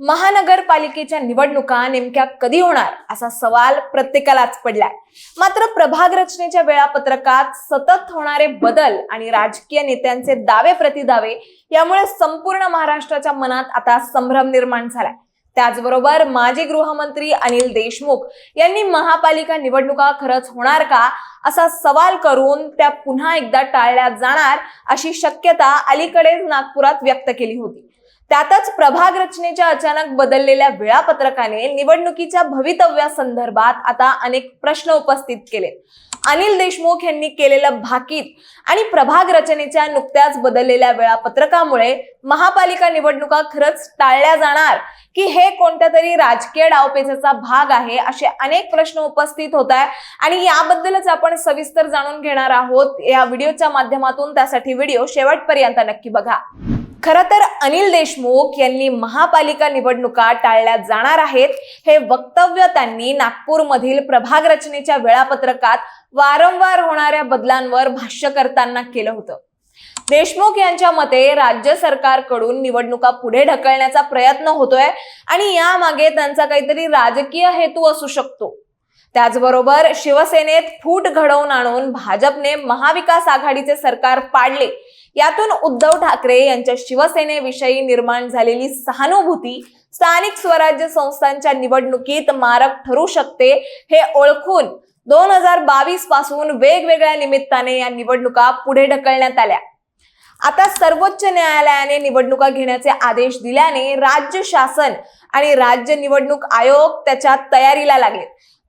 महानगरपालिकेच्या निवडणुका नेमक्या कधी होणार असा सवाल प्रत्येकालाच पडलाय. मात्र प्रभाग रचनेच्या वेळापत्रकात सतत होणारे बदल आणि राजकीय नेत्यांचे दावे प्रतिदावे यामुळे संपूर्ण महाराष्ट्राच्या मनात आता संभ्रम निर्माण झालाय. त्याचबरोबर माजी गृहमंत्री अनिल देशमुख यांनी महापालिका निवडणुका खरंच होणार का असा सवाल करून त्या पुन्हा एकदा टाळल्या जाणार अशी शक्यता अलीकडेच नागपुरात व्यक्त केली होती. त्यातच प्रभाग रचनेच्या अचानक बदललेल्या वेळापत्रकाने निवडणुकीच्या भवितव्यासंदर्भात आता अनेक प्रश्न उपस्थित केले. अनिल देशमुख यांनी केलेलं भाकीत आणि प्रभाग रचनेच्या नुकत्याच बदललेल्या वेळापत्रकामुळे महापालिका निवडणुका खरंच टाळल्या जाणार. की हे कोणत्या तरी राजकीय डावपेचाचा भाग आहे असे अनेक प्रश्न उपस्थित होत आहे आणि याबद्दलच आपण सविस्तर जाणून घेणार आहोत. या व्हिडिओच्या माध्यमातून त्यासाठी व्हिडिओ शेवटपर्यंत नक्की बघा. खरं तर अनिल देशमुख यांनी महापालिका निवडणुका टाळल्या जाणार आहेत. हे वक्तव्य त्यांनी नागपूरमधील प्रभाग रचनेच्या वेळापत्रकात वारंवार होणाऱ्या बदलांवर भाष्य करताना केलं होतं. देशमुख यांच्या मते राज्य सरकारकडून निवडणुका पुढे ढकलण्याचा प्रयत्न होतोय आणि यामागे त्यांचा काहीतरी राजकीय हेतू असू शकतो. त्याचबरोबर शिवसेनेत फूट घडवून आणून भाजपने महाविकास आघाडीचे सरकार पाडले. यातून उद्धव ठाकरे यांच्या शिवसेनेविषयी निर्माण झालेली सहानुभूती स्थानिक स्वराज्य संस्थांच्या निवडणुकीत मारक ठरू शकते हे ओळखून दोन हजार बावीसपासून वेगवेगळ्या निमित्ताने या निवडणुका पुढे ढकलण्यात आल्या. आता सर्वोच्च न्यायालयाने निवडणुका घेण्याचे आदेश दिल्याने राज्य शासन आणि राज्य निवडणूक आयोग त्याच्या तयारीला लागले.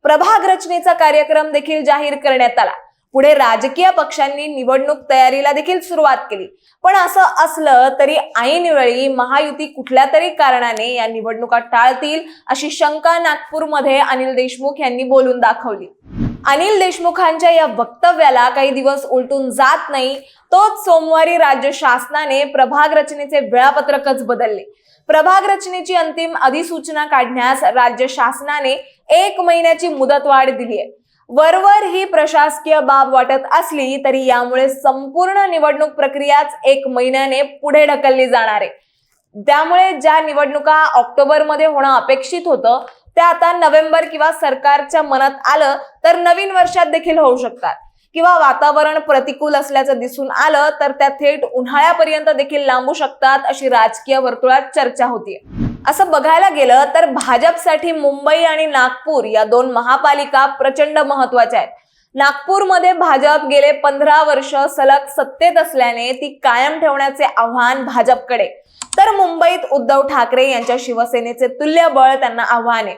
प्रभाग रचनेचा कार्यक्रम देखील जाहीर करण्यात आला. पुढे राजकीय पक्षांनी निवडणूक तयारीला देखील सुरुवात केली. पण असं असलं तरी ऐनवेळी महायुती कुठल्या तरी कारणाने या निवडणुका टाळतील अशी शंका नागपूरमध्ये अनिल देशमुख यांनी बोलून दाखवली. अनिल देशमुखांच्या या वक्तव्याला काही दिवस उलटून जात नाही तोच सोमवारी राज्य शासनाने प्रभाग रचनेचे वेळापत्रकच बदलले. प्रभाग रचनेची अंतिम अधिसूचना काढण्यास राज्य शासनाने एक महिन्याची मुदतवाढ दिली आहे. वरवर ही प्रशासकीय बाब वाटत असली तरी यामुळे संपूर्ण निवडणूक प्रक्रियाच एक महिन्याने पुढे ढकलली जाणार आहे. त्यामुळे ज्या निवडणुका ऑक्टोबरमध्ये होणं अपेक्षित होतं त्या आता नोव्हेंबर किंवा सरकारच्या मनात आलं तर नवीन वर्षात देखील होऊ शकतात. किंवा वातावरण प्रतिकूल असल्याचं दिसून आलं तर त्या थेट उन्हाळ्यापर्यंत देखील लांबू शकतात अशी राजकीय वर्तुळात चर्चा होतीये. असं बघायला गेलं तर भाजपसाठी मुंबई आणि नागपूर या दोन महापालिका प्रचंड महत्त्वाच्या आहेत. नागपूरमध्ये भाजप गेले पंधरा वर्ष सलग सत्तेत असल्याने ती कायम ठेवण्याचे आव्हान भाजपकडे. तर मुंबईत उद्धव ठाकरे यांच्या शिवसेनेचे तुल्यबळ त्यांना आव्हान आहे.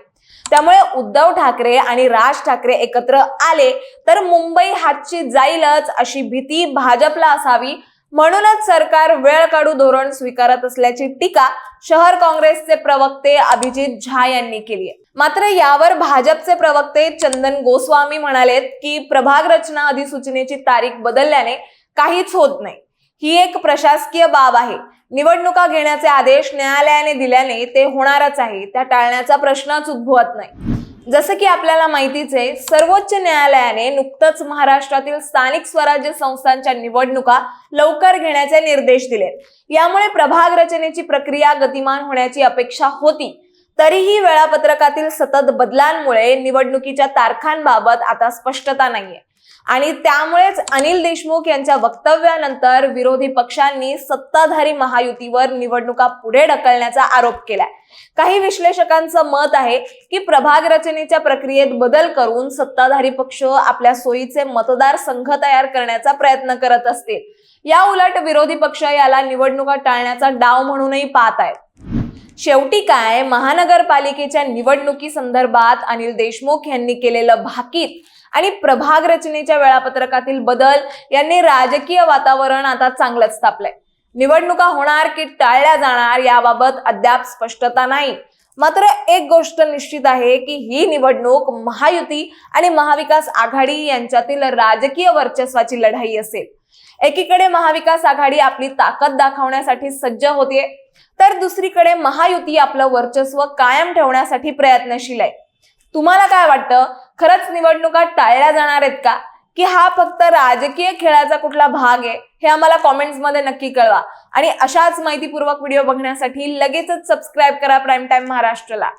त्यामुळे उद्धव ठाकरे आणि राज ठाकरे एकत्र आले तर मुंबई हातची जाईलच अशी भीती भाजपला असावी. म्हणूनच सरकार वेळ काढू धोरण स्वीकारत असल्याची टीका शहर काँग्रेसचे प्रवक्ते अभिजित झा यांनी केली आहे. मात्र यावर भाजपचे प्रवक्ते चंदन गोस्वामी म्हणालेत की प्रभाग रचना अधिसूचनेची तारीख बदलल्याने काहीच होत नाही. ही एक प्रशासकीय बाब आहे. निवडणुका घेण्याचे आदेश न्यायालयाने दिल्याने ते होणारच आहे. त्या टाळण्याचा प्रश्नच उद्भवत नाही. जसं की आपल्याला माहितीच आहे सर्वोच्च न्यायालयाने नुकतंच महाराष्ट्रातील स्थानिक स्वराज्य संस्थांच्या निवडणुका लवकर घेण्याचे निर्देश दिले. यामुळे प्रभाग रचनेची प्रक्रिया गतिमान होण्याची अपेक्षा होती. तरीही वेळापत्रकातील सतत बदलांमुळे निवडणुकीच्या तारखांबाबत आता स्पष्टता नाहीये. आणि त्यामुळेच अनिल देशमुख यांच्या वक्तव्यानंतर विरोधी पक्षांनी सत्ताधारी महायुतीवर निवडणुका पुढे ढकलण्याचा आरोप केलाय. काही विश्लेषकांचं मत आहे की प्रभाग रचनेच्या प्रक्रियेत बदल करून सत्ताधारी पक्ष आपल्या सोयीचे मतदार संघ तयार करण्याचा प्रयत्न करत असतील. या उलट विरोधी पक्ष याला निवडणुका टाळण्याचा डाव म्हणूनही पाहत आहेत. शेवटी काय? महानगरपालिकेच्या निवडणुकी संदर्भात अनिल देशमुख यांनी केलेलं भाकीत आणि प्रभाग रचनेच्या वेळापत्रकातील बदल यांनी राजकीय वातावरण आता चांगलंच तापलंय. निवडणुका होणार की टाळल्या जाणार याबाबत अद्याप स्पष्टता नाही. मात्र एक गोष्ट निश्चित आहे की ही निवडणूक महायुती आणि महाविकास आघाडी यांच्यातील राजकीय वर्चस्वाची लढाई असेल. एकीकडे महाविकास आघाडी आपली ताकद दाखवण्यासाठी सज्ज होते तर दुसरीकडे महायुती आपलं वर्चस्व कायम ठेवण्यासाठी प्रयत्नशील आहे. तुम्हाला काय वाटतं? खरंच निवडणुका टाळल्या जाणार आहेत का? की हा फक्त राजकीय खेळाचा कुठला भाग आहे हे आम्हाला कॉमेंट्समध्ये नक्की कळवा. आणि अशाच माहितीपूर्वक व्हिडिओ बघण्यासाठी लगेचच सबस्क्राईब करा प्राईम टाईम महाराष्ट्रला.